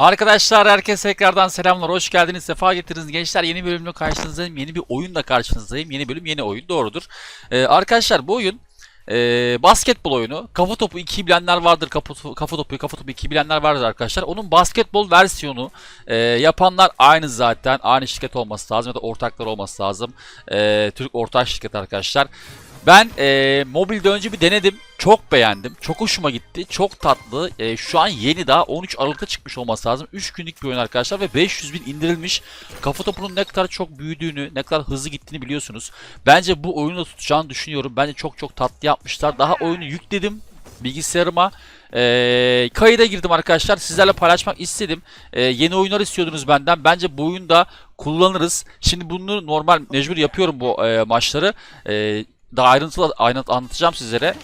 Arkadaşlar herkese tekrardan selamlar. Hoş geldiniz. Sefa getirdiniz gençler. Yeni bölümle karşınızdayım. Yeni bir oyunla karşınızdayım. Yeni bölüm yeni oyun. Doğrudur. Ee, arkadaşlar bu oyun e, basketbol oyunu. Kafa topu 2'yi bilenler vardır. Kafa, kafa topu kafa topu 2'yi bilenler vardır arkadaşlar. Onun basketbol versiyonu e, yapanlar aynı zaten. Aynı şirket olması lazım ya da ortaklar olması lazım. E, Türk ortak şirket arkadaşlar. Ben e, mobilde önce bir denedim. Çok beğendim. Çok hoşuma gitti. Çok tatlı. E, şu an yeni daha 13 Aralık'ta çıkmış olması lazım. 3 günlük bir oyun arkadaşlar ve 500 bin indirilmiş. Kafa topunun ne kadar çok büyüdüğünü, ne kadar hızlı gittiğini biliyorsunuz. Bence bu oyunu tutacağını düşünüyorum. Bence çok çok tatlı yapmışlar. Daha oyunu yükledim bilgisayarıma. E, kayıda girdim arkadaşlar. Sizlerle paylaşmak istedim. E, yeni oyunlar istiyordunuz benden. Bence bu oyunda kullanırız. Şimdi bunu normal mecbur yapıyorum bu e, maçları. E, daha ayrıntılı aynı anlatacağım sizlere.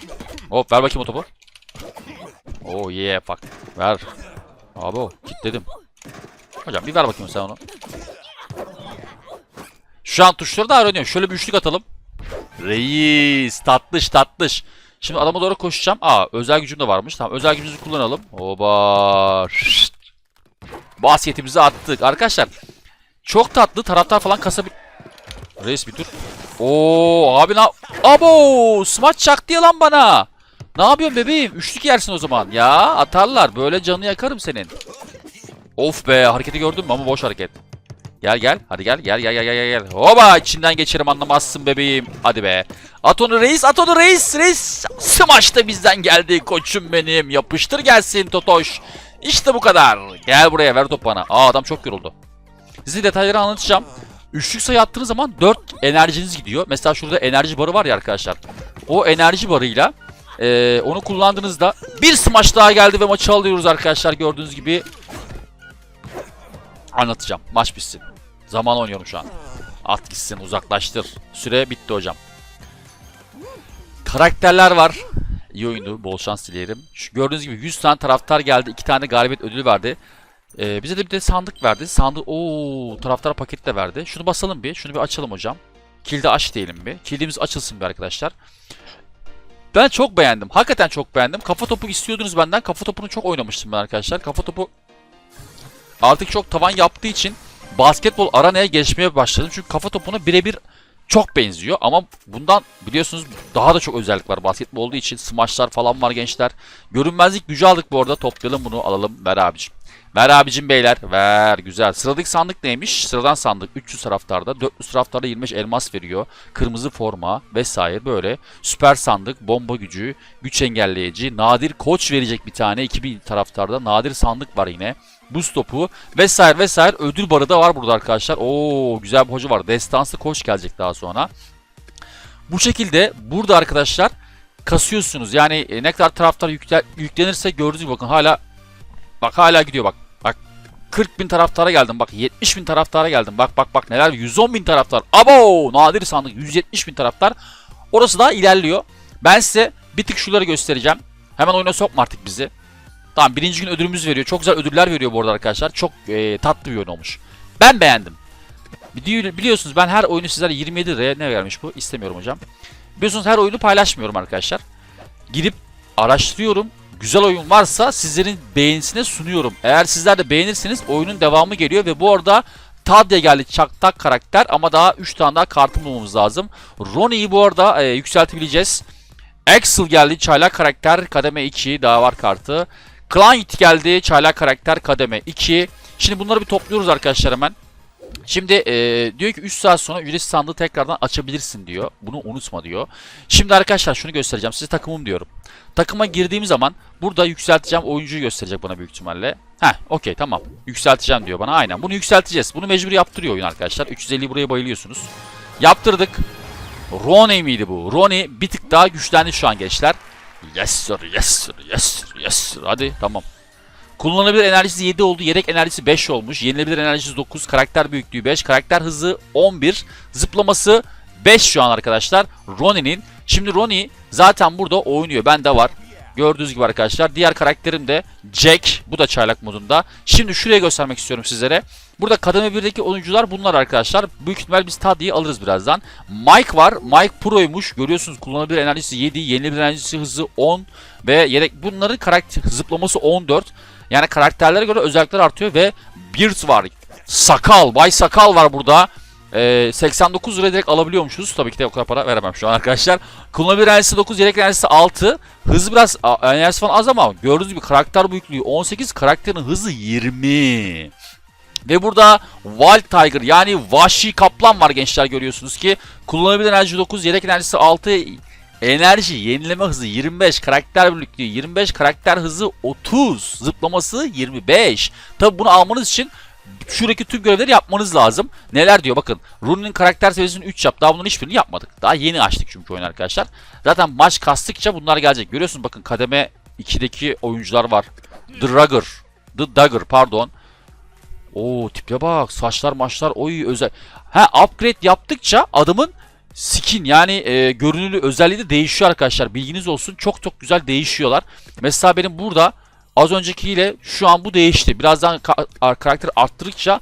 Hop ver bakayım o topu. Oh yeah bak. Ver. Abi o kilitledim. Hocam bir ver bakayım sen onu. Şu an tuşları da öğreniyorum. Şöyle bir üçlük atalım. Reis tatlış tatlış. Şimdi adama doğru koşacağım. Aa özel gücüm de varmış. Tamam özel gücümüzü kullanalım. Oba. Şşt. Basketimizi attık. Arkadaşlar çok tatlı taraftar falan kasabil... Reis bir dur. Oo abi na... Abo! Smaç çaktı ya lan bana. Ne yapıyorsun bebeğim? Üçlük yersin o zaman. Ya atarlar. Böyle canını yakarım senin. Of be hareketi gördün mü ama boş hareket. Gel gel. Hadi gel. Gel gel gel gel gel. Hoba içinden geçerim anlamazsın bebeğim. Hadi be. At onu reis. At onu reis. Reis. Smaç da bizden geldi koçum benim. Yapıştır gelsin Totoş. İşte bu kadar. Gel buraya ver top bana. Aa adam çok yoruldu. Size detayları anlatacağım. Üçlük sayı attığınız zaman 4 enerjiniz gidiyor. Mesela şurada enerji barı var ya arkadaşlar. O enerji barıyla eee, onu kullandığınızda bir smaç daha geldi ve maçı alıyoruz arkadaşlar gördüğünüz gibi. Anlatacağım. Maç bitsin. Zaman oynuyorum şu an. At gitsin uzaklaştır. Süre bitti hocam. Karakterler var. İyi oyundu. Bol şans dilerim. Şu gördüğünüz gibi 100 tane taraftar geldi. 2 tane galibiyet ödülü verdi. Ee, bize de bir de sandık verdi. Sandık o taraftar paket de verdi. Şunu basalım bir. Şunu bir açalım hocam. Kilidi aç diyelim bir. Kilidimiz açılsın bir arkadaşlar. Ben çok beğendim. Hakikaten çok beğendim. Kafa topu istiyordunuz benden. Kafa topunu çok oynamıştım ben arkadaşlar. Kafa topu artık çok tavan yaptığı için basketbol aranaya geçmeye başladım. Çünkü kafa topuna birebir çok benziyor ama bundan biliyorsunuz daha da çok özellik var basketbol olduğu için smaçlar falan var gençler. Görünmezlik gücü aldık bu arada toplayalım bunu alalım ver abicim. Ver abicim beyler ver güzel. Sıradaki sandık neymiş? Sıradan sandık 300 taraftarda 400 taraftarda 25 elmas veriyor. Kırmızı forma vesaire böyle. Süper sandık bomba gücü güç engelleyici nadir koç verecek bir tane 2000 taraftarda nadir sandık var yine. Buz topu vesaire vesaire ödül barı da var burada arkadaşlar. Oo güzel bir hoca var. Destansı koç gelecek daha sonra. Bu şekilde burada arkadaşlar kasıyorsunuz. Yani e, ne kadar taraftar yükle- yüklenirse gördüğünüz gibi bakın hala bak hala gidiyor bak. Bak 40 bin taraftara geldim. Bak 70 bin taraftara geldim. Bak bak bak neler 110 bin taraftar. Abo nadir sandık 170 bin taraftar. Orası daha ilerliyor. Ben size bir tık şuları göstereceğim. Hemen oyuna sokma artık bizi. Tamam birinci gün ödülümüz veriyor. Çok güzel ödüller veriyor bu arada arkadaşlar. Çok e, tatlı bir oyun olmuş. Ben beğendim. Bili- Biliyorsunuz ben her oyunu sizlere 27 liraya ne vermiş bu? İstemiyorum hocam. Biliyorsunuz her oyunu paylaşmıyorum arkadaşlar. Girip araştırıyorum. Güzel oyun varsa sizlerin beğenisine sunuyorum. Eğer sizler de beğenirseniz oyunun devamı geliyor ve bu arada Tadya geldi çaktak karakter ama daha 3 tane daha kartı bulmamız lazım. Ronnie'yi bu arada e, yükseltebileceğiz. Axel geldi çaylak karakter kademe 2 daha var kartı. Client geldi çaylak karakter kademe 2. Şimdi bunları bir topluyoruz arkadaşlar hemen. Şimdi e, diyor ki 3 saat sonra ücretsiz sandığı tekrardan açabilirsin diyor. Bunu unutma diyor. Şimdi arkadaşlar şunu göstereceğim. Size takımım diyorum. Takıma girdiğim zaman burada yükselteceğim oyuncuyu gösterecek bana büyük ihtimalle. Heh okey tamam. Yükselteceğim diyor bana aynen. Bunu yükselteceğiz. Bunu mecbur yaptırıyor oyun arkadaşlar. 350 buraya bayılıyorsunuz. Yaptırdık. Ronnie miydi bu? Ronnie bir tık daha güçlendi şu an gençler. Yes sir, yes sir, yes sir, yes sir. Hadi tamam. Kullanılabilir enerjisi 7 oldu. Yedek enerjisi 5 olmuş. Yenilebilir enerjisi 9. Karakter büyüklüğü 5. Karakter hızı 11. Zıplaması 5 şu an arkadaşlar. Ronnie'nin. Şimdi Ronnie zaten burada oynuyor. Bende var. Gördüğünüz gibi arkadaşlar. Diğer karakterim de Jack. Bu da çaylak modunda. Şimdi şuraya göstermek istiyorum sizlere. Burada kademe 1'deki oyuncular bunlar arkadaşlar. Büyük ihtimal biz Taddy'yi alırız birazdan. Mike var. Mike Pro'ymuş. Görüyorsunuz kullanılabilir enerjisi 7. Yenilebilir enerjisi hızı 10. Ve yedek bunların karakter zıplaması 14. Yani karakterlere göre özellikler artıyor ve Beard var. Sakal, Bay Sakal var burada. Ee, 89 lira direkt alabiliyormuşuz. Tabii ki de o kadar para veremem şu an arkadaşlar. Kullanabilir enerjisi 9, yelek enerjisi 6. Hızı biraz enerjisi falan az ama gördüğünüz gibi karakter büyüklüğü 18, karakterin hızı 20. Ve burada Wild Tiger yani vahşi kaplan var gençler görüyorsunuz ki. Kullanabilir enerji 9, yelek enerjisi 6, enerji yenileme hızı 25, karakter büyüklüğü 25, karakter hızı 30, zıplaması 25. Tabi bunu almanız için şuradaki tüm görevleri yapmanız lazım. Neler diyor bakın. Rooney'nin karakter seviyesini 3 yap. Daha bunların hiçbirini yapmadık. Daha yeni açtık çünkü oyunu arkadaşlar. Zaten maç kastıkça bunlar gelecek. Görüyorsunuz bakın kademe 2'deki oyuncular var. The Dagger. The Dagger pardon. Oo tipe bak. Saçlar maçlar oy özel. Ha upgrade yaptıkça adamın skin yani e, görünürlüğü özelliği de değişiyor arkadaşlar. Bilginiz olsun. Çok çok güzel değişiyorlar. Mesela benim burada az öncekiyle şu an bu değişti. Birazdan ka- ar- karakter arttırdıkça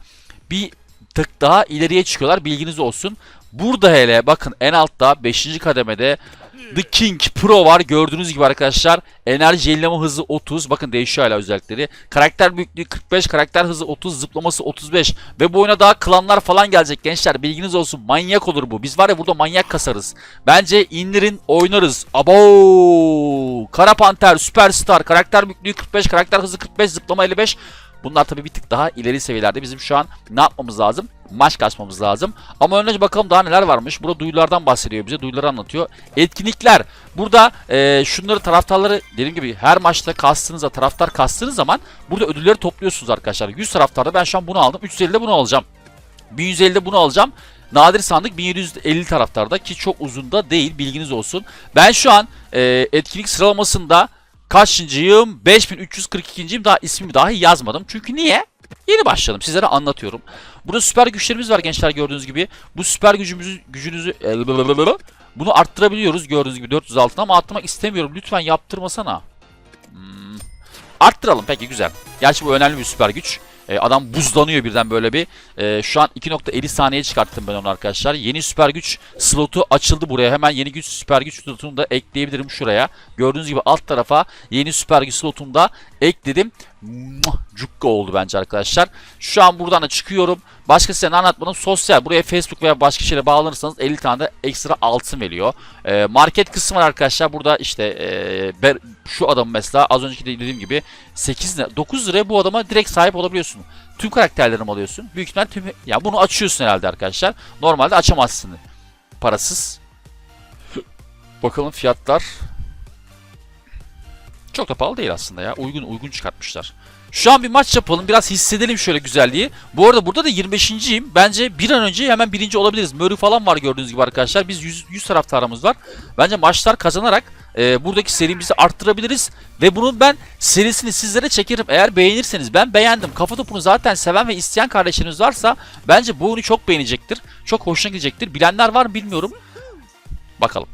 bir tık daha ileriye çıkıyorlar. Bilginiz olsun. Burada hele bakın en altta 5. kademede The King Pro var. Gördüğünüz gibi arkadaşlar. Enerji yenileme hızı 30. Bakın değişiyor hala özellikleri. Karakter büyüklüğü 45. Karakter hızı 30. Zıplaması 35. Ve bu oyuna daha klanlar falan gelecek gençler. Bilginiz olsun. Manyak olur bu. Biz var ya burada manyak kasarız. Bence indirin oynarız. Abo! Kara Panter, Süperstar. Karakter büyüklüğü 45. Karakter hızı 45. Zıplama 55. Bunlar tabii bir tık daha ileri seviyelerde. Bizim şu an ne yapmamız lazım? Maç kasmamız lazım. Ama önce bakalım daha neler varmış. Burada duyulardan bahsediyor bize. Duyuları anlatıyor. Etkinlikler. Burada e, şunları taraftarları dediğim gibi her maçta kastığınızda taraftar kastığınız zaman burada ödülleri topluyorsunuz arkadaşlar. 100 taraftarda ben şu an bunu aldım. 350'de bunu alacağım. 1150'de bunu alacağım. Nadir sandık 1750 taraftarda ki çok uzun da değil bilginiz olsun. Ben şu an e, etkinlik sıralamasında kaçıncıyım? 5342'yim daha ismimi dahi yazmadım. Çünkü niye? Yeni başladım. Sizlere anlatıyorum. Burada süper güçlerimiz var gençler gördüğünüz gibi. Bu süper gücümüzü gücünüzü bunu arttırabiliyoruz gördüğünüz gibi 406 ama arttırmak istemiyorum. Lütfen yaptırmasana. Hmm. Arttıralım peki güzel. Gerçi bu önemli bir süper güç. Ee, adam buzlanıyor birden böyle bir. Ee, şu an 2.50 saniye çıkarttım ben onu arkadaşlar. Yeni süper güç slotu açıldı buraya. Hemen yeni güç süper güç slotunu da ekleyebilirim şuraya. Gördüğünüz gibi alt tarafa yeni süper güç slotunu da ekledim. Cukka oldu bence arkadaşlar. Şu an buradan da çıkıyorum. Başka size ne anlatmadım? Sosyal. Buraya Facebook veya başka şeyle bağlanırsanız 50 tane de ekstra altın veriyor. Ee, market kısmı var arkadaşlar. Burada işte ee, ber- şu adam mesela az önceki de dediğim gibi 8 lira, 9 liraya bu adama direkt sahip olabiliyorsun. Tüm karakterlerini alıyorsun. Büyük ihtimal tüm ya bunu açıyorsun herhalde arkadaşlar. Normalde açamazsın. Parasız. Bakalım fiyatlar. Çok da pahalı değil aslında ya. Uygun uygun çıkartmışlar. Şu an bir maç yapalım. Biraz hissedelim şöyle güzelliği. Bu arada burada da 25.yim. Bence bir an önce hemen birinci olabiliriz. Murray falan var gördüğünüz gibi arkadaşlar. Biz 100, 100 taraftarımız var. Bence maçlar kazanarak e, buradaki serimizi arttırabiliriz. Ve bunun ben serisini sizlere çekerim. Eğer beğenirseniz ben beğendim. Kafa topunu zaten seven ve isteyen kardeşleriniz varsa bence bu oyunu çok beğenecektir. Çok hoşuna gidecektir. Bilenler var mı bilmiyorum. Bakalım.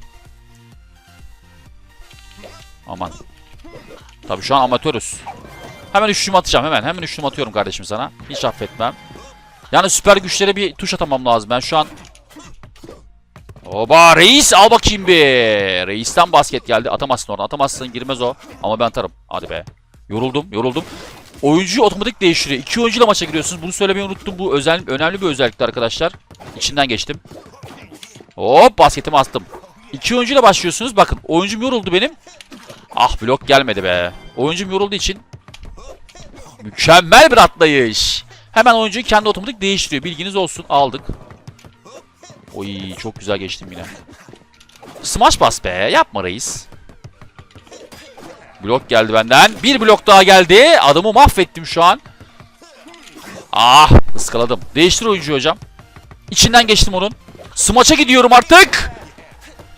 Aman. Tabii şu an amatörüz. Hemen üçlüğümü atacağım hemen. Hemen üçlüğümü atıyorum kardeşim sana. Hiç affetmem. Yani süper güçlere bir tuş atamam lazım. Ben şu an... Oba reis al bakayım bir. Reisten basket geldi. Atamazsın oradan. Atamazsın girmez o. Ama ben atarım. Hadi be. Yoruldum yoruldum. Oyuncuyu otomatik değiştiriyor. İki oyuncuyla maça giriyorsunuz. Bunu söylemeyi unuttum. Bu özel, önemli bir özellikti arkadaşlar. İçinden geçtim. Hop basketimi attım. İki oyuncuyla başlıyorsunuz. Bakın oyuncum yoruldu benim. Ah blok gelmedi be. Oyuncum yorulduğu için mükemmel bir atlayış. Hemen oyuncuyu kendi otomatik değiştiriyor. Bilginiz olsun. Aldık. Oy çok güzel geçtim yine. Smash bas be. Yapma reis. Blok geldi benden. Bir blok daha geldi. Adamı mahvettim şu an. Ah ıskaladım. Değiştir oyuncuyu hocam. İçinden geçtim onun. Smaç'a gidiyorum artık.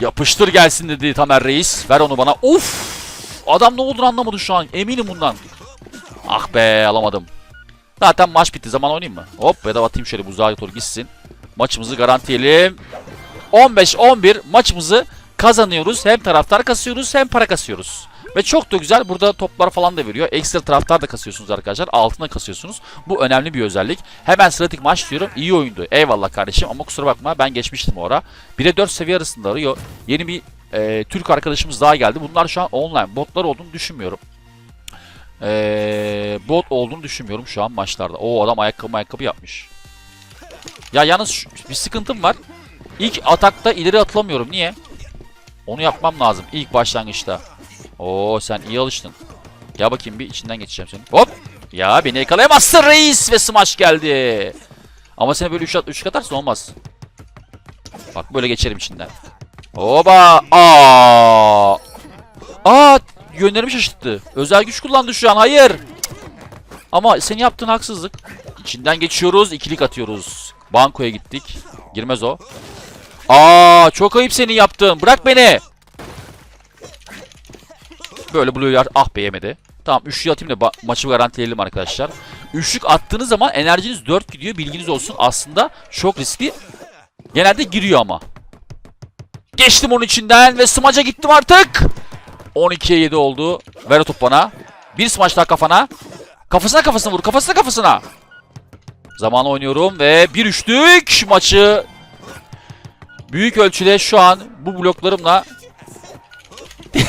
Yapıştır gelsin dedi Tamer Reis. Ver onu bana. Of. Adam ne olduğunu anlamadı şu an. Eminim bundan. Ah be alamadım. Zaten maç bitti. Zaman oynayayım mı? Hop bedava atayım şöyle buzağa doğru gitsin. Maçımızı garantiyelim. 15-11 maçımızı kazanıyoruz. Hem taraftar kasıyoruz hem para kasıyoruz. Ve çok da güzel burada toplar falan da veriyor. Ekstra taraftar da kasıyorsunuz arkadaşlar. Altına kasıyorsunuz. Bu önemli bir özellik. Hemen sıratik maç diyorum. İyi oyundu. Eyvallah kardeşim ama kusura bakma ben geçmiştim o ara. 1'e 4 seviye arasında arıyor. Yeni bir e, Türk arkadaşımız daha geldi. Bunlar şu an online. Botlar olduğunu düşünmüyorum. Ee, bot olduğunu düşünmüyorum şu an maçlarda. O adam ayakkabı ayakkabı yapmış. Ya yalnız bir sıkıntım var. İlk atakta ileri atılamıyorum. Niye? Onu yapmam lazım ilk başlangıçta. Oo sen iyi alıştın. Gel bakayım bir içinden geçeceğim seni. Hop! Ya beni yakalayamazsın reis ve smash geldi. Ama seni böyle 3 at 3 atarsan olmaz. Bak böyle geçerim içinden. Oba! Aa! Aa! Yönlerimi şaşırttı. Özel güç kullandı şu an. Hayır. Ama senin yaptığın haksızlık. İçinden geçiyoruz. ikilik atıyoruz. Bankoya gittik. Girmez o. Aa! Çok ayıp senin yaptığın. Bırak beni. Böyle Blue Yard ah be yemedi. Tamam üçlü atayım da maçı garantileyelim arkadaşlar. Üçlük attığınız zaman enerjiniz 4 gidiyor bilginiz olsun. Aslında çok riskli. Genelde giriyor ama. Geçtim onun içinden ve smaca gittim artık. 12'ye 7 oldu. Ver o top bana. Bir smaç daha kafana. Kafasına kafasına vur. Kafasına kafasına. Zaman oynuyorum ve bir üçlük maçı büyük ölçüde şu an bu bloklarımla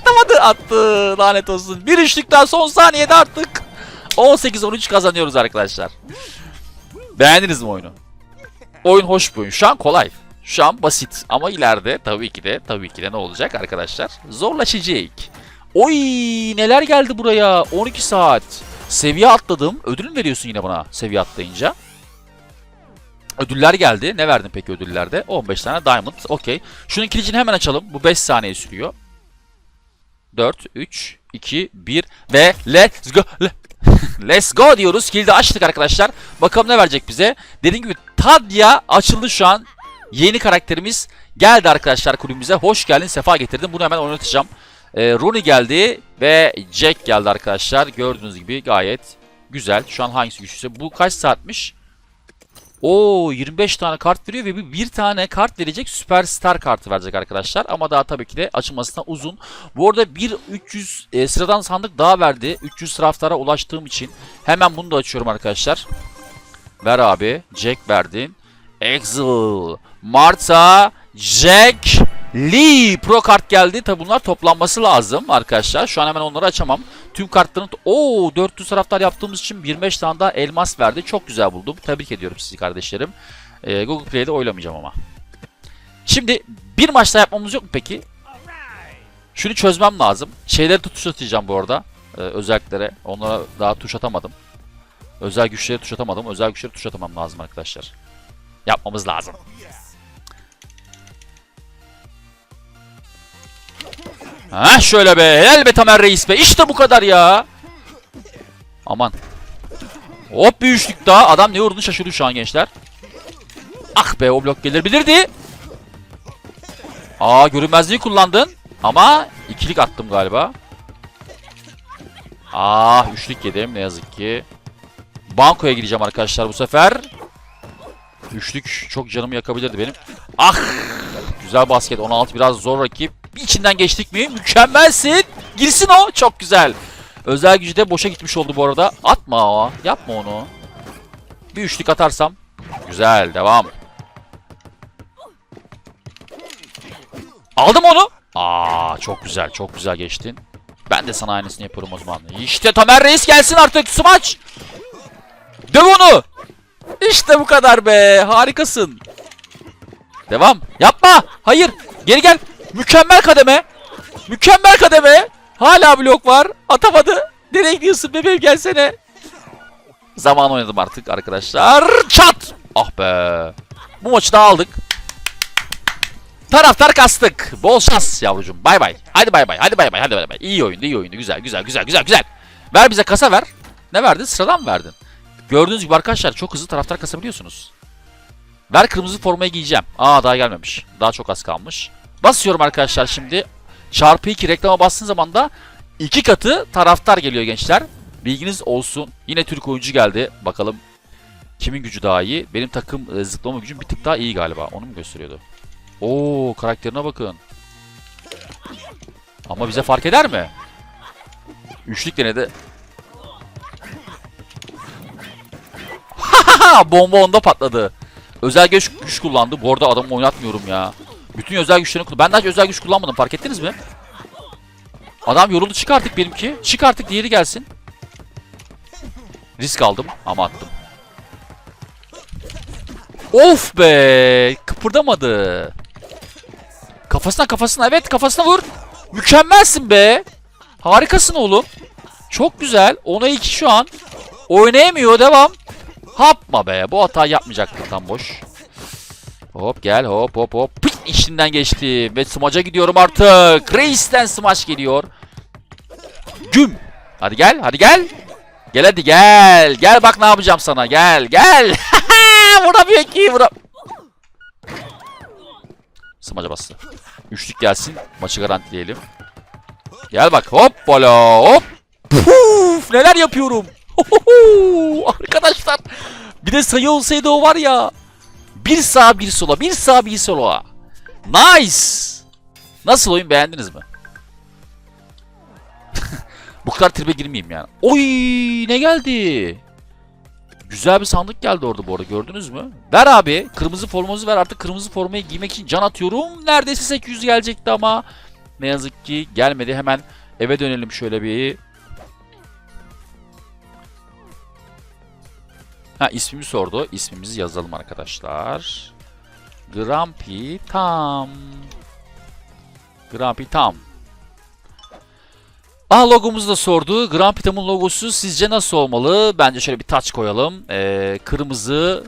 atamadı attı lanet olsun. Bir üçlük daha son saniyede artık 18-13 kazanıyoruz arkadaşlar. Beğendiniz mi oyunu? Oyun hoş bir oyun. Şu an kolay. Şu an basit ama ileride tabii ki de tabii ki de ne olacak arkadaşlar? Zorlaşacak. Oy neler geldi buraya? 12 saat. Seviye atladım. Ödül mü veriyorsun yine bana seviye atlayınca? Ödüller geldi. Ne verdin peki ödüllerde? 15 tane diamond. Okey. Şunun kilicini hemen açalım. Bu 5 saniye sürüyor. 4, 3, 2, 1 ve let's go. Le- Let's go diyoruz. Kilidi açtık arkadaşlar. Bakalım ne verecek bize. Dediğim gibi Tadya açıldı şu an. Yeni karakterimiz geldi arkadaşlar kulübümüze. Hoş geldin, sefa getirdin. Bunu hemen oynatacağım. Ee, Rooney geldi ve Jack geldi arkadaşlar. Gördüğünüz gibi gayet güzel. Şu an hangisi güçlüyse. Bu kaç saatmiş? Oo 25 tane kart veriyor ve bir, tane kart verecek süperstar kartı verecek arkadaşlar. Ama daha tabii ki de açılmasına uzun. Bu arada bir 300 e, sıradan sandık daha verdi. 300 taraftara ulaştığım için hemen bunu da açıyorum arkadaşlar. Ver abi. Jack verdin. Exil, Marta, Jack, Lee Pro kart geldi. Tabi bunlar toplanması lazım arkadaşlar. Şu an hemen onları açamam. Tüm kartların... Oo 400 taraftar yaptığımız için 25 tane daha elmas verdi. Çok güzel buldum. Tebrik ediyorum sizi kardeşlerim. Ee, Google Play'de oylamayacağım ama. Şimdi bir maç daha yapmamız yok mu peki? Şunu çözmem lazım. Şeyleri tuş atacağım bu arada. Ee, özelliklere. Onlara daha tuş atamadım. Özel güçleri tuş atamadım. Özel güçleri tuş atamam lazım arkadaşlar. Yapmamız lazım. Ha şöyle be. Helal be Tamer Reis be. İşte bu kadar ya. Aman. Hop bir üçlük daha. Adam ne vurduğunu şaşırıyor şu an gençler. Ah be o blok gelebilirdi. Aa görünmezliği kullandın. Ama ikilik attım galiba. Ah üçlük yedim ne yazık ki. Bankoya gireceğim arkadaşlar bu sefer. Üçlük çok canımı yakabilirdi benim. Ah! Güzel basket 16 biraz zor rakip. İçinden geçtik mi? Mükemmelsin. Girsin o. Çok güzel. Özel gücü de boşa gitmiş oldu bu arada. Atma o. Yapma onu. Bir üçlük atarsam. Güzel. Devam. Aldım onu. Aa çok güzel. Çok güzel geçtin. Ben de sana aynısını yapıyorum o zaman. İşte Tamer Reis gelsin artık. Smaç. Döv onu. İşte bu kadar be. Harikasın. Devam. Yapma. Hayır. Geri gel. Mükemmel kademe. Mükemmel kademe. Hala blok var. Atamadı. Nereye gidiyorsun bebeğim gelsene. Zaman oynadım artık arkadaşlar. Çat. Ah be. Bu maçı da aldık. Taraftar kastık. Bol şans yavrucuğum. Bay bay. Hadi bay bay. Hadi bay bay. Hadi bay bay. İyi oyundu, iyi oyundu. Güzel, güzel, güzel, güzel, güzel. Ver bize kasa ver. Ne verdin? Sıradan mı verdin? Gördüğünüz gibi arkadaşlar çok hızlı taraftar kasabiliyorsunuz. Ver kırmızı formayı giyeceğim. Aa daha gelmemiş. Daha çok az kalmış. Basıyorum arkadaşlar şimdi. Çarpı 2 reklama bastığın zaman da iki katı taraftar geliyor gençler. Bilginiz olsun. Yine Türk oyuncu geldi. Bakalım kimin gücü daha iyi. Benim takım e, zıplama gücüm bir tık daha iyi galiba. Onu mu gösteriyordu? Oo karakterine bakın. Ama bize fark eder mi? Üçlük denedi. Bomba onda patladı. Özel güç, güç kullandı. Bu arada adamı oynatmıyorum ya. Bütün özel güçlerini kullan. Ben daha hiç özel güç kullanmadım. Fark ettiniz mi? Adam yoruldu çık artık benimki. Çık artık diğeri gelsin. Risk aldım ama attım. Of be! Kıpırdamadı. Kafasına kafasına evet kafasına vur. Mükemmelsin be. Harikasın oğlum. Çok güzel. Ona iki şu an. Oynayamıyor devam. Yapma be. Bu hata yapmayacaktı tam boş. Hop gel hop hop hop. Pıt işinden geçti. Ve smaca gidiyorum artık. Reis'ten smaç geliyor. Güm. Hadi gel hadi gel. Gel hadi gel. Gel bak ne yapacağım sana. Gel gel. Vuramıyor ki. Vuram. Smaca bastı. Üçlük gelsin. Maçı garantileyelim. Gel bak hop bola hop. Puf, neler yapıyorum. Arkadaşlar. Bir de sayı olsaydı o var ya. Bir sağa bir sola. Bir sağa bir sola. Nice. Nasıl oyun beğendiniz mi? Bu kadar tribe girmeyeyim yani. Oy ne geldi? Güzel bir sandık geldi orada bu arada gördünüz mü? Ver abi. Kırmızı formamızı ver. Artık kırmızı formayı giymek için can atıyorum. Neredeyse 800 gelecekti ama. Ne yazık ki gelmedi. Hemen eve dönelim şöyle bir. Ha ismimi sordu. İsmimizi yazalım arkadaşlar. Grumpy Tam. Grumpy Tam. Ah logomuzu da sordu. Grumpy Tam'ın logosu sizce nasıl olmalı? Bence şöyle bir taç koyalım. Ee, kırmızı.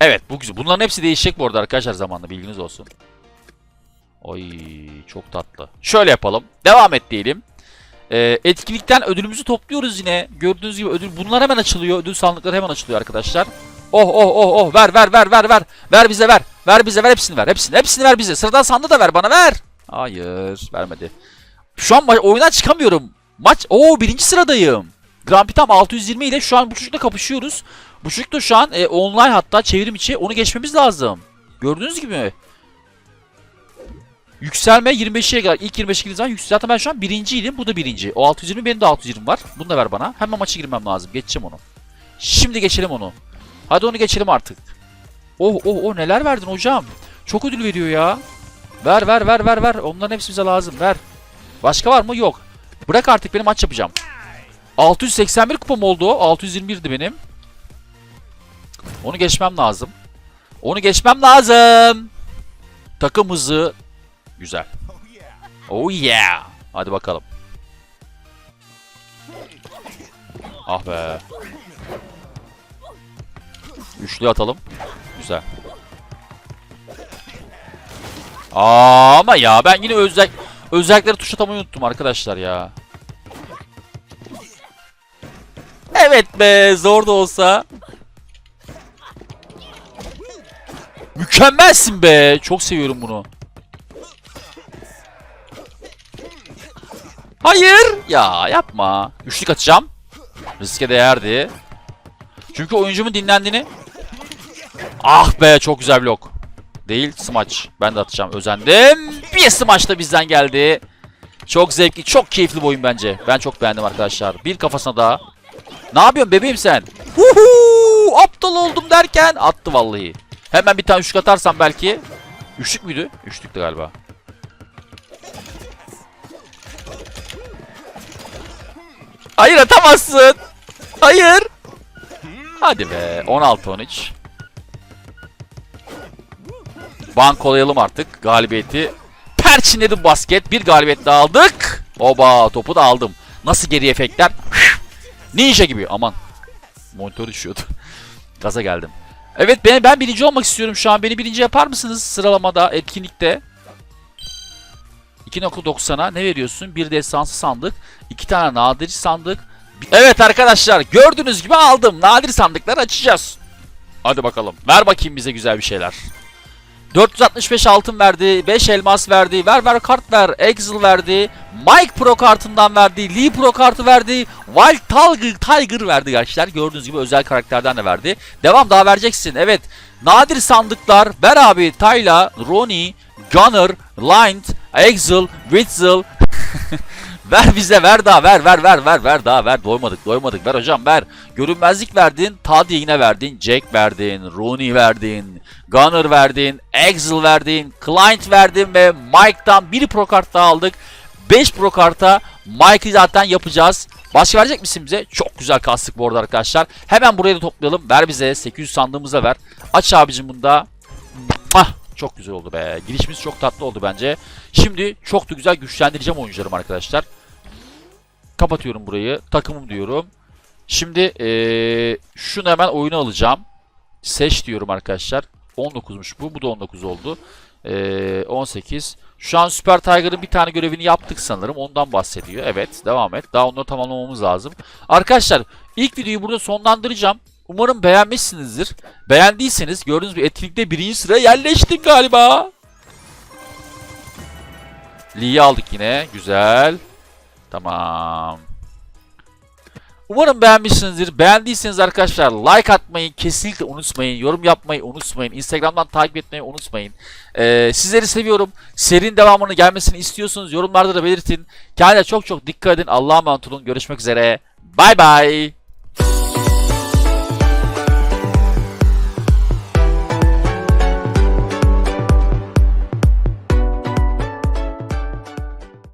Evet bu güzel. Bunların hepsi değişecek bu arada arkadaşlar zamanla bilginiz olsun. Oy çok tatlı. Şöyle yapalım. Devam et diyelim. Ee, etkinlikten ödülümüzü topluyoruz yine. Gördüğünüz gibi ödül bunlar hemen açılıyor. Ödül sandıkları hemen açılıyor arkadaşlar. Oh oh oh oh ver ver ver ver ver. Ver bize ver. Ver bize ver hepsini ver. Hepsini hepsini ver bize. Sıradan sandığı da ver bana ver. Hayır vermedi. Şu an oyundan çıkamıyorum. Maç Oo birinci sıradayım. Grand Prix tam 620 ile şu an bu çocukla kapışıyoruz. Bu çocuk da şu an e, online hatta çevrim içi onu geçmemiz lazım. Gördüğünüz gibi. Yükselme 25'e kadar. İlk 25'e girdiğim zaman yüksel. Zaten ben şu an birinciydim. Bu da birinci. O 620 benim de 620 var. Bunu da ver bana. Hemen maça girmem lazım. Geçeceğim onu. Şimdi geçelim onu. Hadi onu geçelim artık. Oh oh oh neler verdin hocam. Çok ödül veriyor ya. Ver ver ver ver ver. Onların hepsi bize lazım. Ver. Başka var mı? Yok. Bırak artık benim maç yapacağım. 681 kupam oldu. o. 621'di benim. Onu geçmem lazım. Onu geçmem lazım. Takım hızı Güzel. Oh yeah. Hadi bakalım. Ah be. Üçlü atalım. Güzel. Aa, ama ya ben yine özel özellikleri tuş atamayı unuttum arkadaşlar ya. Evet be zor da olsa. Mükemmelsin be. Çok seviyorum bunu. Hayır. Ya yapma. Üçlük atacağım. Riske değerdi. Çünkü oyuncumun dinlendiğini... Ah be çok güzel blok. Değil smaç. Ben de atacağım. Özendim. Bir smaç da bizden geldi. Çok zevkli, çok keyifli bir oyun bence. Ben çok beğendim arkadaşlar. Bir kafasına daha. Ne yapıyorsun bebeğim sen? Huhu! Aptal oldum derken attı vallahi. Hemen bir tane üçlük atarsam belki. Üçlük müydü? Üçlüktü galiba. Hayır atamazsın. Hayır. Hadi be. 16-13. Bankolayalım artık galibiyeti. Perçinledim basket. Bir galibiyet daha aldık. Oba topu da aldım. Nasıl geri efektler? Ninja gibi. Aman. Monitör düşüyordu. Gaza geldim. Evet ben, ben birinci olmak istiyorum şu an. Beni birinci yapar mısınız sıralamada, etkinlikte? 2.90'a ne veriyorsun? Bir de esanslı sandık. iki tane nadir sandık. Evet arkadaşlar gördüğünüz gibi aldım. Nadir sandıkları açacağız. Hadi bakalım. Ver bakayım bize güzel bir şeyler. 465 altın verdi. 5 elmas verdi. Ver ver kart ver. Exil verdi. Mike Pro kartından verdi. Lee Pro kartı verdi. Wild Tiger, Tiger verdi gençler. Gördüğünüz gibi özel karakterden de verdi. Devam daha vereceksin. Evet. Nadir sandıklar. Ver abi. Tayla, Ronnie, Gunner, Lind, Exil, Witzel, Ver bize ver daha ver ver ver ver ver daha ver doymadık doymadık ver hocam ver. Görünmezlik verdin, Tadye yine verdin, Jack verdin, Rooney verdin, Gunner verdin, Axel verdin, Client verdin ve Mike'dan bir pro kart daha aldık. 5 pro karta Mike'ı zaten yapacağız. Başka verecek misin bize? Çok güzel kastık bu arada arkadaşlar. Hemen buraya da toplayalım. Ver bize 800 sandığımıza ver. Aç abicim bunda. Mwah! Çok güzel oldu be. Girişimiz çok tatlı oldu bence. Şimdi çok da güzel güçlendireceğim oyuncularım arkadaşlar. Kapatıyorum burayı. Takımım diyorum. Şimdi eee şunu hemen oyuna alacağım. Seç diyorum arkadaşlar. 19'muş bu. Bu da 19 oldu. Eee 18. Şu an Super Tiger'ın bir tane görevini yaptık sanırım. Ondan bahsediyor. Evet. Devam et. Daha onları tamamlamamız lazım. Arkadaşlar ilk videoyu burada sonlandıracağım. Umarım beğenmişsinizdir. Beğendiyseniz gördüğünüz bir etkinlikte birinci sıraya yerleştik galiba. Lee'yi aldık yine. Güzel. Tamam. Umarım beğenmişsinizdir. Beğendiyseniz arkadaşlar like atmayı kesinlikle unutmayın. Yorum yapmayı unutmayın. Instagram'dan takip etmeyi unutmayın. Ee, sizleri seviyorum. Serinin devamını gelmesini istiyorsunuz. Yorumlarda da belirtin. Kendinize çok çok dikkat edin. Allah'a emanet olun. Görüşmek üzere. Bay bay.